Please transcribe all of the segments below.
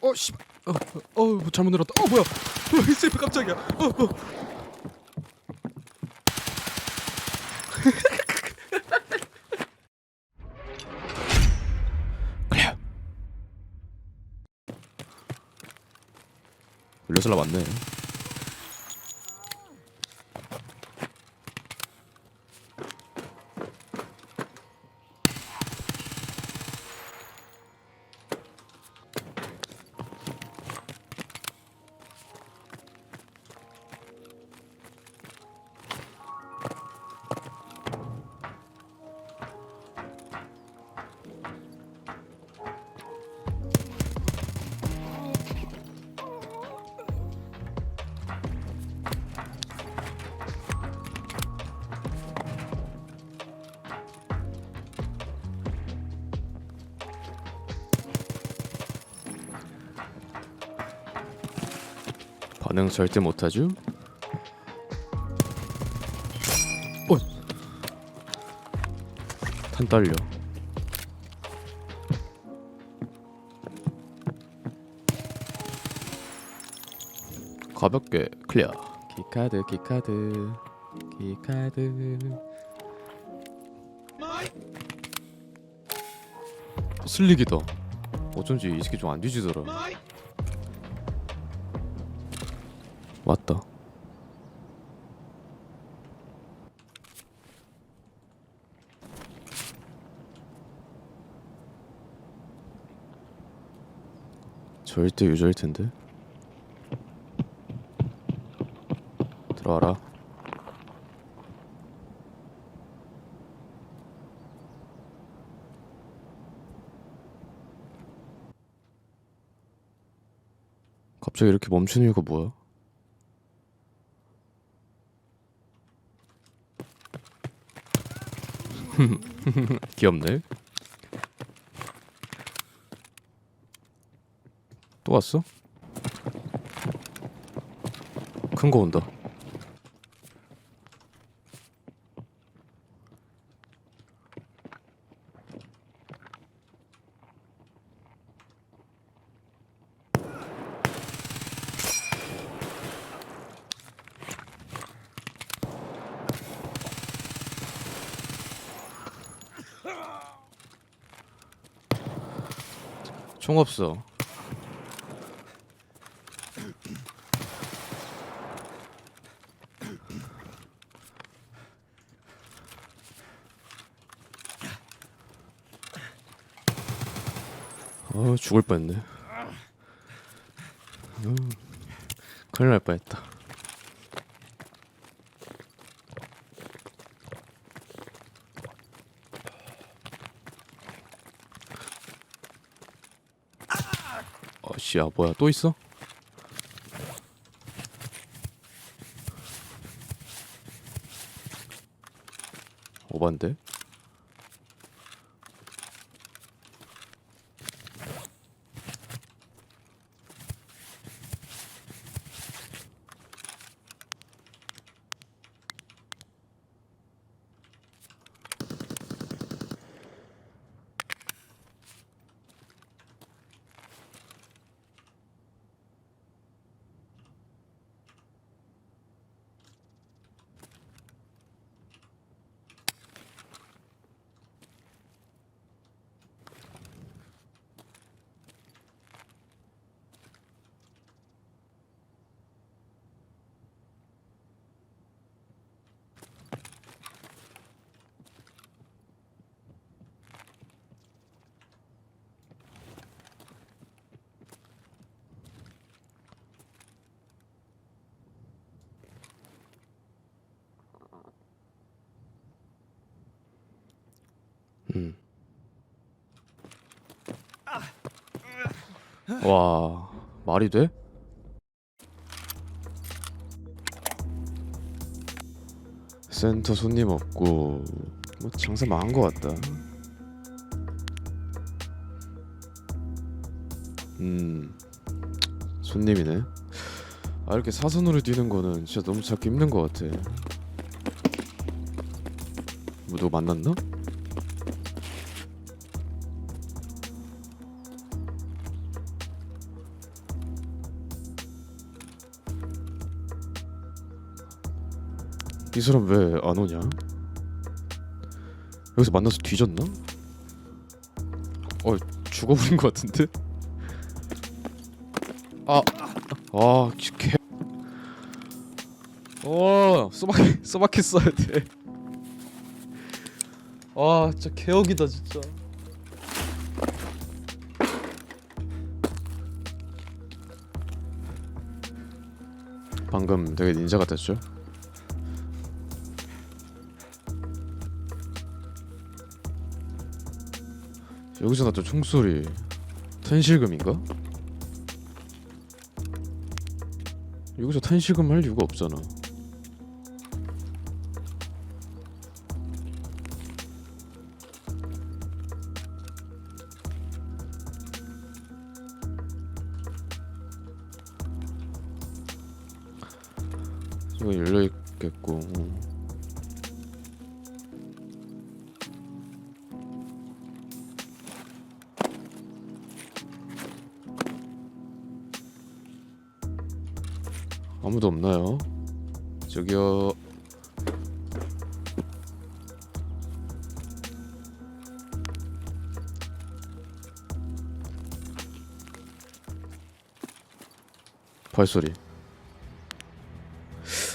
어 씨. 어, 어, 어 잘못 눌렀다. 어 뭐야? 이 세이프 깜짝이야. 어, 어. 그래. 레슬라 맞네. 반응 절대 못하죠? 어. 탄 떨려. 가볍게 클리어. 키카드 키카드 키카드. 슬릭이다. 어쩐지 이 새끼 좀 안 뒤지더라. 왔다. 절대 유저일 텐데. 들어와라. 갑자기 이렇게 멈춘 이유가 뭐야? 귀엽네. 또 왔어? 큰 거 온다. 총 없어. 어 죽을 뻔했네. 어, 큰일 날 뻔했다. 어씨야 뭐야 또 있어? 오반데? 와 말이 돼? 센터 손님 없고 뭐 장사 망한 것 같다. 음 손님이네. 아 이렇게 사선으로 뛰는 거는 진짜 너무 찾기 힘든 것 같아. 뭐 누구 만났나? 이 사람 왜 안 오냐? 여기서 만나서 뒤졌나? 어 죽어버린 것 같은데? 아, 아, 개. 어, 소바켓, 소바켓 써야 돼. 아, 진짜 개혁이다 진짜. 방금 되게 닌자 같았죠? 여기서 나또 총소리. 텐실금인가? 여기서 텐실금 할 이유가 없잖아. 이거 열려있겠고 아무도 없나요? 저기요 발소리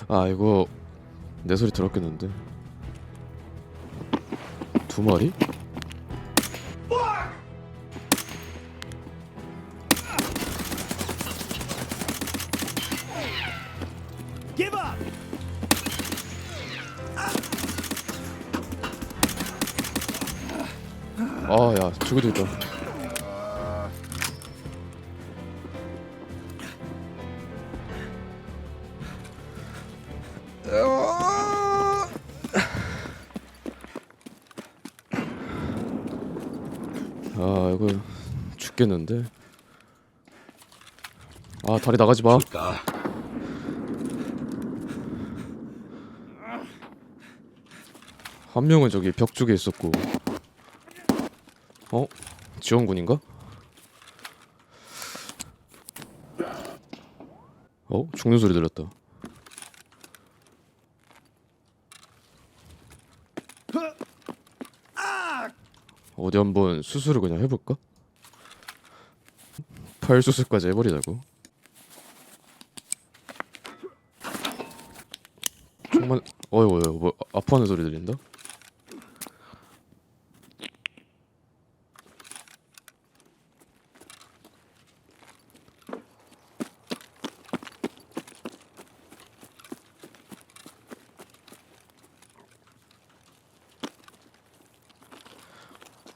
아 이거 내 소리 들었겠는데 두 마리? Give up! 아야 죽어도 있다. 아 이거 죽겠는데? 아 다리 나가지 마 한 명은 저기 벽 쪽에 있었고 어? 지원군인가? 어? 죽는 소리 들렸다 어디 한번 수술을 그냥 해볼까? 팔 수술까지 해버리자고 정말 어이구 어이구 뭐 아- 아파하는 소리 들린다?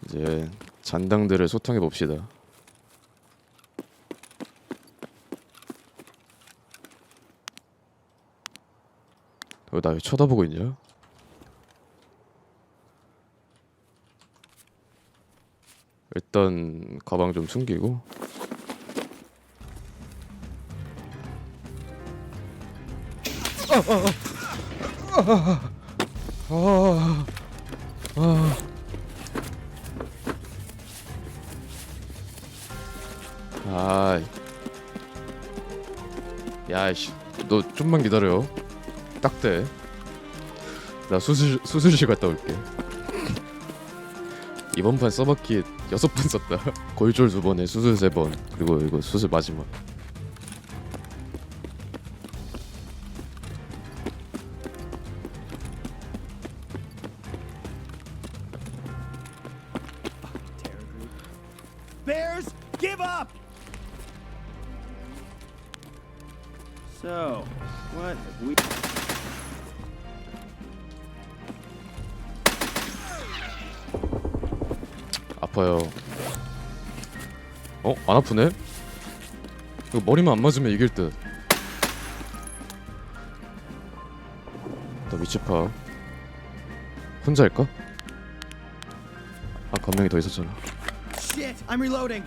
이제 잔당들을 소탕해 봅시다. 어, 나왜 쳐다보고 있냐? 일단 가방 좀 숨기고 아, 아, 아. 아 이. 야이씨, 너 좀만 기다려. 딱 돼. 나 수술 수술실 갔다 올게. 이번 판 써먹기 여섯 번 썼다. 골절 두 번에 수술 세 번. 그리고 이거 수술 마지막. 아파요. 어? 안 아프네? 이거 머리만 안 맞으면 이길 듯. 나 위치 파. 혼자일까? 아까 한 명이 더 있었잖아. Shit, I'm reloading!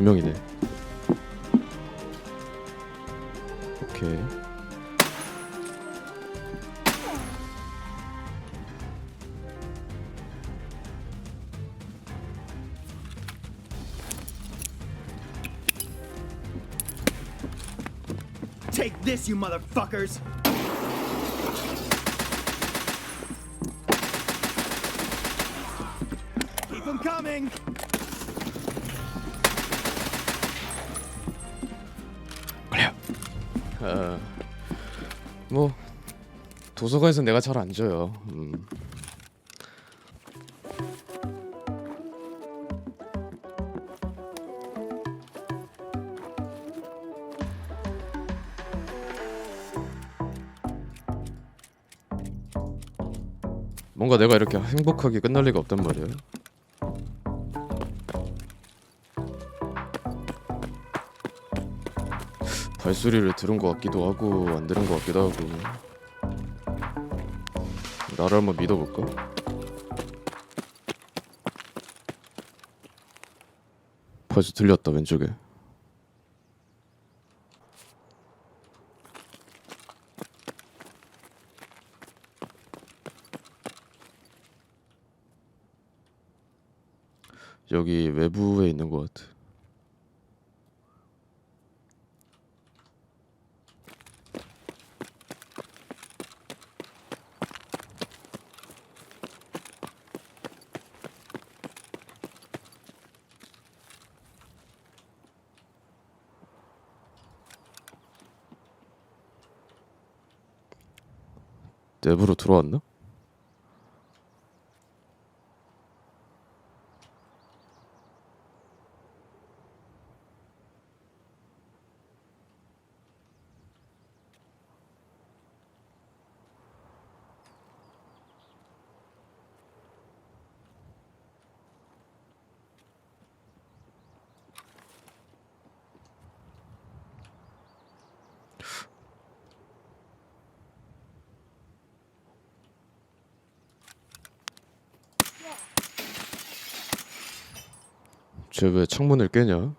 두 명이네. 오케이. Take this, you motherfuckers! 어, 뭐 도서관에서 내가 잘안 져요. 음. 뭔가 내가 이렇게 행복하게 끝날 리가 없단 말이야. 발소리를 들은 것 같기도 하고 안 들은 것 같기도 하고. 나를 한번 믿어볼까? 벌써 들렸다 왼쪽에. 여기 외부에 있는 것 같아 내부로 들어왔나? 쟤왜 창문을 깨냐?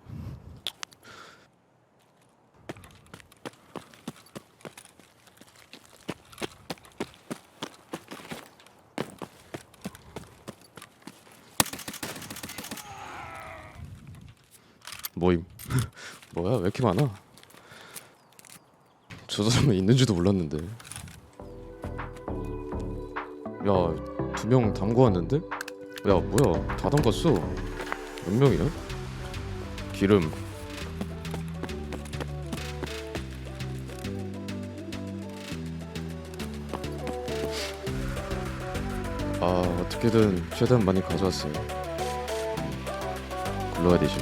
모임 뭐야 왜 이렇게 많아? 저 사람은 있는지도 몰랐는데 야 두 명 담고 왔는데? 야 뭐야 다 담갔어 몇 명이야? 기름. 아 어떻게든 최대한 많이 가져왔어요. 굴러야 되지